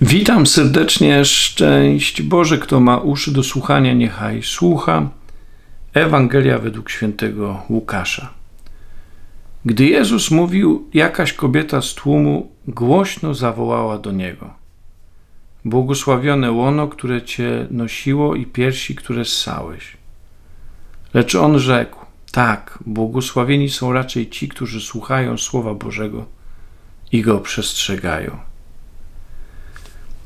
Witam serdecznie, szczęść Boże, kto ma uszy do słuchania, niechaj słucha. Ewangelia według świętego Łukasza. Gdy Jezus mówił, jakaś kobieta z tłumu głośno zawołała do niego: Błogosławione łono, które cię nosiło i piersi, które ssałeś. Lecz on rzekł: Tak, błogosławieni są raczej ci, którzy słuchają słowa Bożego i go przestrzegają.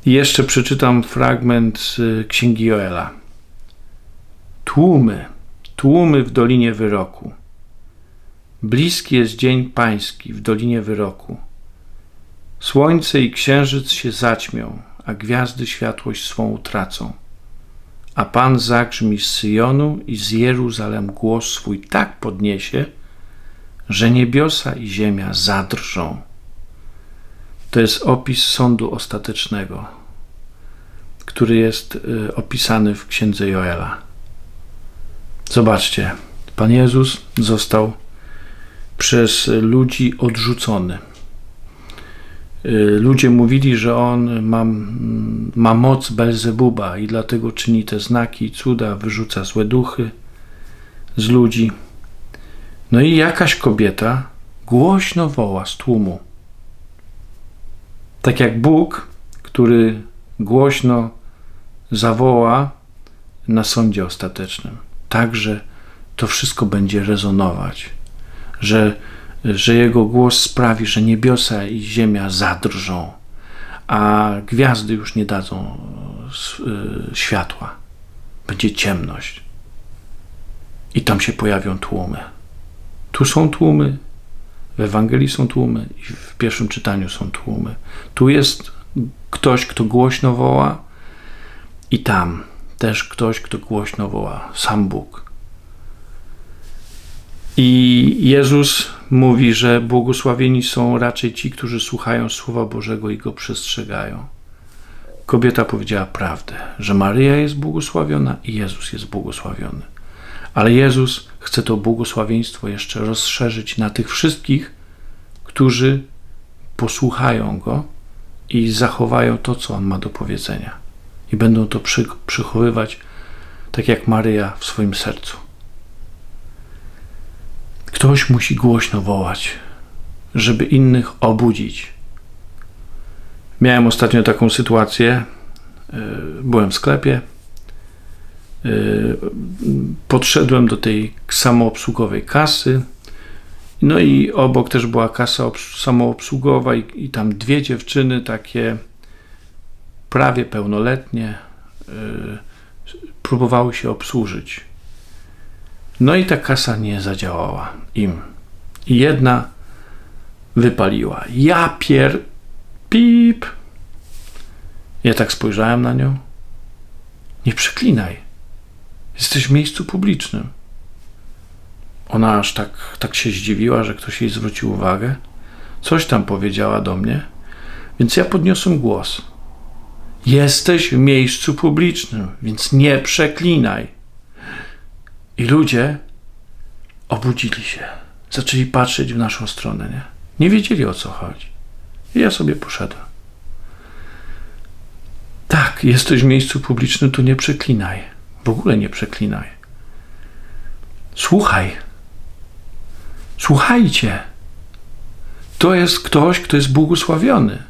Jeszcze przeczytam fragment z Księgi Joela. Tłumy, tłumy w Dolinie Wyroku. Bliski jest dzień pański w Dolinie Wyroku. Słońce i księżyc się zaćmią, a gwiazdy światłość swą utracą. A Pan zagrzmi z Syjonu i z Jeruzalem głos swój tak podniesie, że niebiosa i ziemia zadrżą. To jest opis sądu ostatecznego, który jest y, opisany w księdze Joela. Zobaczcie, Pan Jezus został przez ludzi odrzucony. Y, ludzie mówili, że on ma, ma moc Belzebuba i dlatego czyni te znaki cuda, wyrzuca złe duchy z ludzi. No i jakaś kobieta głośno woła z tłumu. Tak jak Bóg, który głośno zawoła na sądzie ostatecznym, także to wszystko będzie rezonować, że, że Jego głos sprawi, że niebiosa i ziemia zadrżą, a gwiazdy już nie dadzą e, światła. Będzie ciemność. I tam się pojawią tłumy. Tu są tłumy, w Ewangelii są tłumy i w pierwszym czytaniu są tłumy. Tu jest ktoś, kto głośno woła, i tam też ktoś, kto głośno woła, sam Bóg. I Jezus mówi, że błogosławieni są raczej ci, którzy słuchają Słowa Bożego i go przestrzegają. Kobieta powiedziała prawdę, że Maryja jest błogosławiona i Jezus jest błogosławiony. Ale Jezus chce to błogosławieństwo jeszcze rozszerzyć na tych wszystkich, którzy posłuchają Go i zachowają to, co On ma do powiedzenia. I będą to przy, przychowywać tak jak Maryja w swoim sercu. Ktoś musi głośno wołać, żeby innych obudzić. Miałem ostatnio taką sytuację. E, byłem w sklepie podszedłem do tej samoobsługowej kasy. No i obok też była kasa samoobsługowa, i, i tam dwie dziewczyny, takie prawie pełnoletnie, yy, próbowały się obsłużyć. No i ta kasa nie zadziałała im. I jedna wypaliła. Ja pier... pip. Ja tak spojrzałem na nią. Nie przeklinaj. Jesteś w miejscu publicznym. Ona aż tak, tak się zdziwiła, że ktoś jej zwrócił uwagę. Coś tam powiedziała do mnie, więc ja podniosłem głos. Jesteś w miejscu publicznym, więc nie przeklinaj. I ludzie obudzili się. Zaczęli patrzeć w naszą stronę, nie? Nie wiedzieli o co chodzi. I ja sobie poszedłem. Tak, jesteś w miejscu publicznym, tu nie przeklinaj. W ogóle nie przeklinaj. Słuchaj. Słuchajcie. To jest ktoś, kto jest błogosławiony.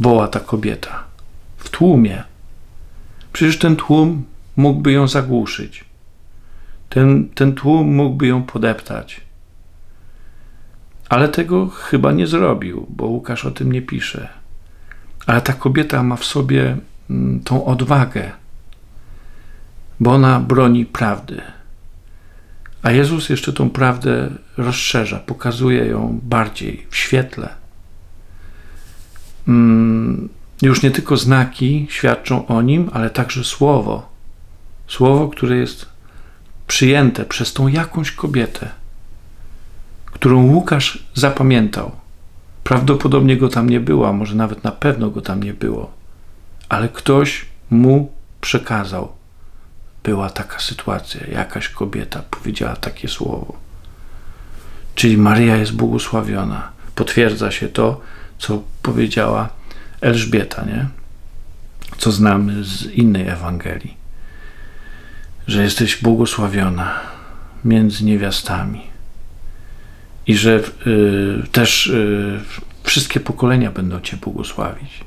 Woła ta kobieta. W tłumie. Przecież ten tłum mógłby ją zagłuszyć. Ten, ten tłum mógłby ją podeptać. Ale tego chyba nie zrobił, bo Łukasz o tym nie pisze. Ale ta kobieta ma w sobie mm, tą odwagę, bo ona broni prawdy. A Jezus jeszcze tą prawdę rozszerza, pokazuje ją bardziej w świetle. Mm, już nie tylko znaki świadczą o nim, ale także słowo. Słowo, które jest przyjęte przez tą jakąś kobietę, którą Łukasz zapamiętał. Prawdopodobnie go tam nie było, a może nawet na pewno go tam nie było, ale ktoś mu przekazał była taka sytuacja, jakaś kobieta powiedziała takie słowo. Czyli Maria jest błogosławiona. Potwierdza się to, co powiedziała Elżbieta, nie? co znamy z innej Ewangelii, że jesteś błogosławiona między niewiastami i że y, też y, wszystkie pokolenia będą Cię błogosławić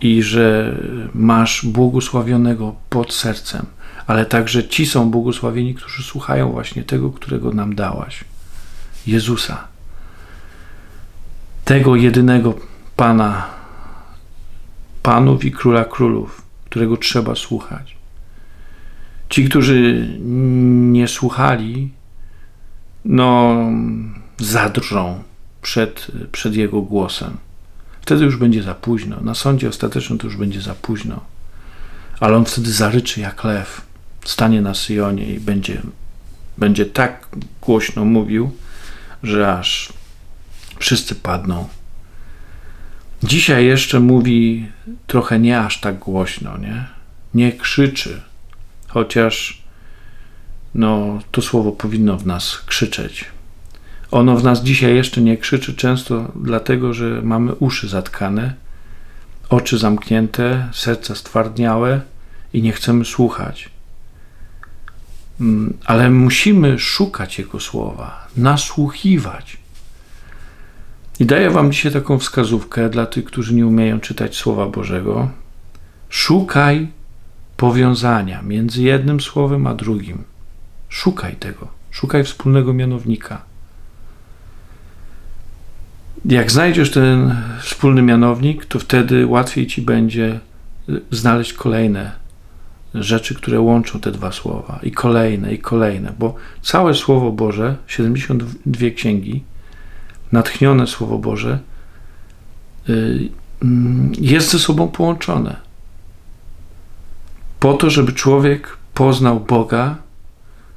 i że masz błogosławionego pod sercem, ale także ci są błogosławieni, którzy słuchają właśnie tego, którego nam dałaś Jezusa, tego jedynego Pana, Panów i Króla Królów, którego trzeba słuchać. Ci, którzy nie słuchali, no, zadrżą przed, przed Jego głosem. Wtedy już będzie za późno. Na sądzie ostatecznym to już będzie za późno. Ale on wtedy zaryczy jak lew, stanie na Syjonie i będzie, będzie tak głośno mówił, że aż wszyscy padną. Dzisiaj jeszcze mówi trochę nie aż tak głośno, nie? Nie krzyczy, chociaż no, to słowo powinno w nas krzyczeć. Ono w nas dzisiaj jeszcze nie krzyczy, często dlatego, że mamy uszy zatkane, oczy zamknięte, serca stwardniałe i nie chcemy słuchać. Mm, ale musimy szukać Jego słowa, nasłuchiwać. I daję Wam dzisiaj taką wskazówkę dla tych, którzy nie umieją czytać Słowa Bożego. Szukaj powiązania między jednym słowem a drugim. Szukaj tego, szukaj wspólnego mianownika. Jak znajdziesz ten wspólny mianownik, to wtedy łatwiej ci będzie znaleźć kolejne rzeczy, które łączą te dwa słowa, i kolejne, i kolejne, bo całe Słowo Boże, 72 księgi, natchnione Słowo Boże, y, mm, jest ze sobą połączone. Po to, żeby człowiek poznał Boga,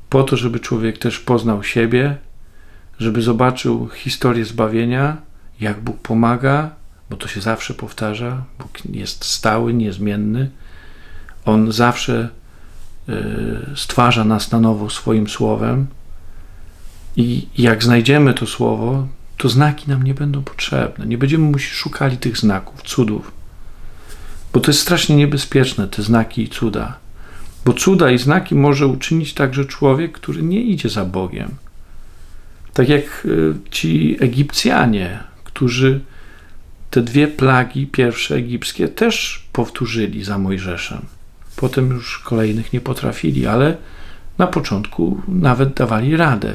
po to, żeby człowiek też poznał siebie, żeby zobaczył historię zbawienia, jak Bóg pomaga, bo to się zawsze powtarza. Bóg jest stały, niezmienny. On zawsze y, stwarza nas na nowo swoim słowem. I jak znajdziemy to słowo, to znaki nam nie będą potrzebne. Nie będziemy musieli szukali tych znaków, cudów. Bo to jest strasznie niebezpieczne, te znaki i cuda. Bo cuda i znaki może uczynić także człowiek, który nie idzie za Bogiem. Tak jak y, ci Egipcjanie, którzy te dwie plagi pierwsze egipskie też powtórzyli za Mojżeszem. Potem już kolejnych nie potrafili, ale na początku nawet dawali radę.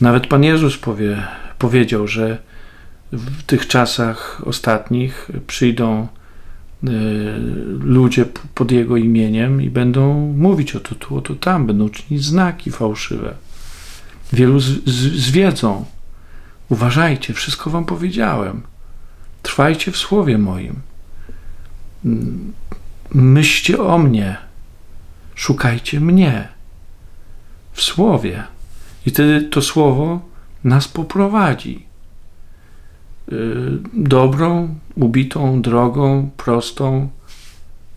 Nawet Pan Jezus powie, powiedział, że w tych czasach ostatnich przyjdą y, ludzie pod Jego imieniem i będą mówić o to tu, o to tam, będą czynić znaki fałszywe. Wielu z, z, zwiedzą, Uważajcie, wszystko wam powiedziałem. Trwajcie w słowie moim. Myślcie o mnie. Szukajcie mnie w słowie. I wtedy to słowo nas poprowadzi y, dobrą, ubitą drogą, prostą,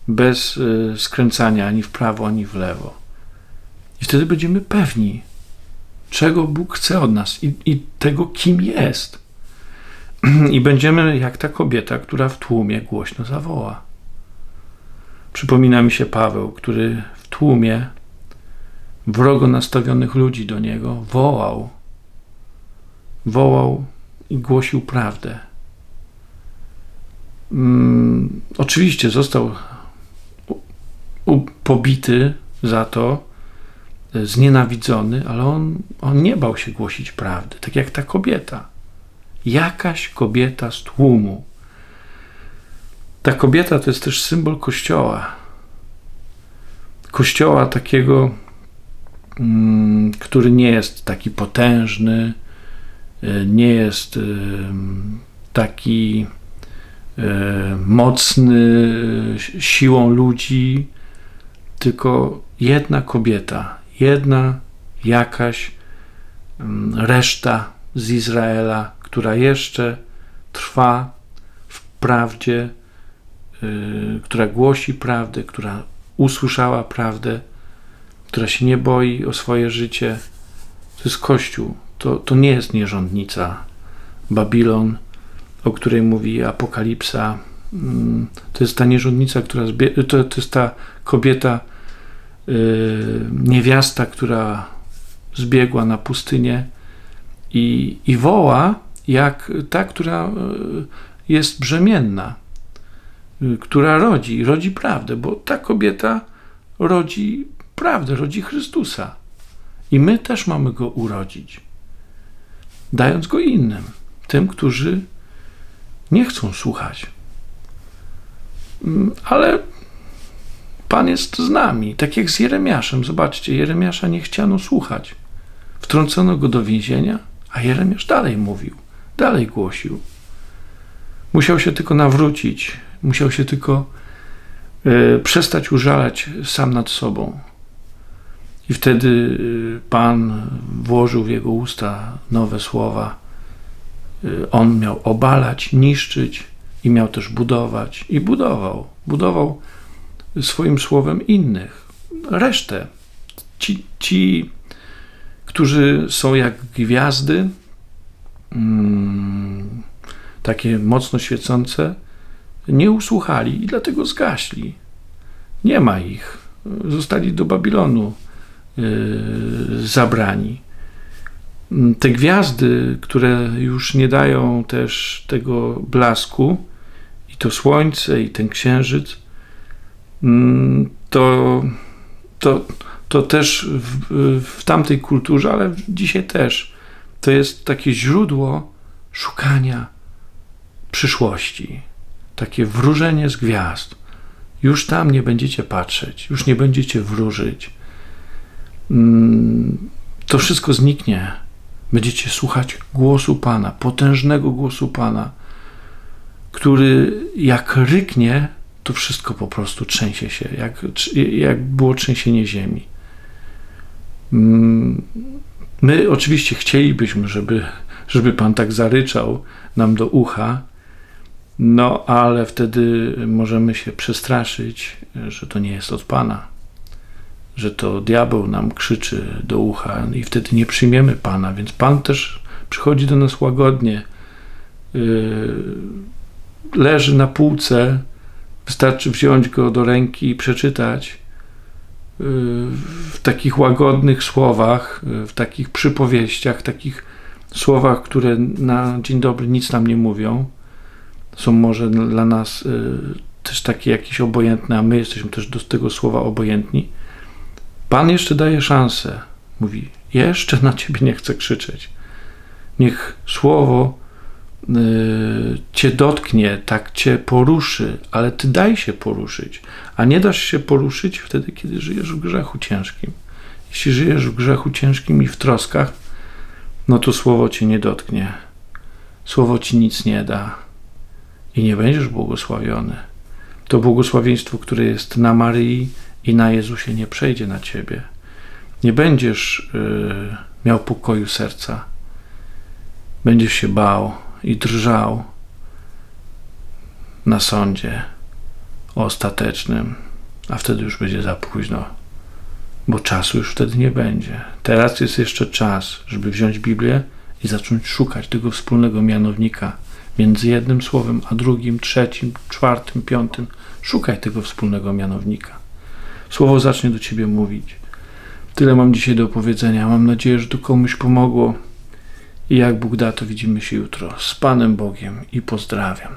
bez y, skręcania ani w prawo, ani w lewo. I wtedy będziemy pewni, czego Bóg chce od nas i, i tego, kim jest. I będziemy jak ta kobieta, która w tłumie głośno zawoła. Przypomina mi się Paweł, który w tłumie wrogo nastawionych ludzi do niego wołał, wołał i głosił prawdę. Hmm, oczywiście został pobity za to, znienawidzony, ale on, on nie bał się głosić prawdy, tak jak ta kobieta. Jakaś kobieta z tłumu. Ta kobieta to jest też symbol kościoła. Kościoła takiego, mm, który nie jest taki potężny, y, nie jest y, taki y, mocny siłą ludzi, tylko jedna kobieta, jedna jakaś mm, reszta z Izraela, która jeszcze trwa w prawdzie, która głosi prawdę, która usłyszała prawdę, która się nie boi o swoje życie. To jest Kościół. To, to nie jest nierządnica. Babilon, o której mówi Apokalipsa, Mm, To jest ta nierządnica, która zbie- to, to jest ta kobieta, yy, niewiasta, która zbiegła na pustynię i, i woła jak ta, która yy, jest brzemienna, która rodzi, rodzi prawdę, bo ta kobieta rodzi prawdę, rodzi Chrystusa. I my też mamy go urodzić, dając go innym, tym, którzy nie chcą słuchać. Mm, Ale Pan jest z nami, tak jak z Jeremiaszem. Zobaczcie, Jeremiasza nie chciano słuchać. Wtrącono go do więzienia, a Jeremiasz dalej mówił, dalej głosił. Musiał się tylko nawrócić, musiał się tylko e, przestać użalać sam nad sobą. I wtedy e, Pan włożył w jego usta nowe słowa. E, On miał obalać, niszczyć i miał też budować. I budował. Budował swoim słowem innych. Resztę. Ci, ci którzy są jak gwiazdy, mm, takie mocno świecące, nie usłuchali i dlatego zgaśli. Nie ma ich. Zostali do Babilonu yy, zabrani. Te gwiazdy, które już nie dają też tego blasku, i to słońce, i ten księżyc, mm, to, to, to też w, w tamtej kulturze, ale dzisiaj też, to jest takie źródło szukania przyszłości, takie wróżenie z gwiazd. Już tam nie będziecie patrzeć, już nie będziecie wróżyć. Mm, To wszystko zniknie. Będziecie słuchać głosu Pana, potężnego głosu Pana, który jak ryknie, to wszystko po prostu trzęsie się, jak, jak było trzęsienie ziemi. Mm, My oczywiście chcielibyśmy, żeby, żeby Pan tak zaryczał nam do ucha, no ale wtedy możemy się przestraszyć, że to nie jest od Pana, że to diabeł nam krzyczy do ucha i wtedy nie przyjmiemy Pana, więc Pan też przychodzi do nas łagodnie. Yy, Leży na półce, wystarczy wziąć go do ręki i przeczytać yy, w takich łagodnych słowach, yy, w takich przypowieściach, takich słowach, które na dzień dobry nic nam nie mówią. Są może dla nas yy, też takie jakieś obojętne, a my jesteśmy też do tego słowa obojętni. Pan jeszcze daje szansę. Mówi: Jeszcze na ciebie nie chcę krzyczeć. Niech słowo y, cię dotknie, tak cię poruszy, ale ty daj się poruszyć, a nie dasz się poruszyć wtedy, kiedy żyjesz w grzechu ciężkim. Jeśli żyjesz w grzechu ciężkim i w troskach, no to słowo cię nie dotknie. Słowo ci nic nie da i nie będziesz błogosławiony. To błogosławieństwo, które jest na Maryi i na Jezusie, nie przejdzie na ciebie. Nie będziesz y, miał pokoju serca. Będziesz się bał i drżał na sądzie ostatecznym, a wtedy już będzie za późno, bo czasu już wtedy nie będzie. Teraz jest jeszcze czas, żeby wziąć Biblię i zacząć szukać tego wspólnego mianownika między jednym słowem a drugim, trzecim, czwartym, piątym. Szukaj tego wspólnego mianownika. Słowo zacznie do ciebie mówić. Tyle mam dzisiaj do powiedzenia. Mam nadzieję, że to komuś pomogło. I jak Bóg da, to widzimy się jutro z Panem Bogiem i pozdrawiam.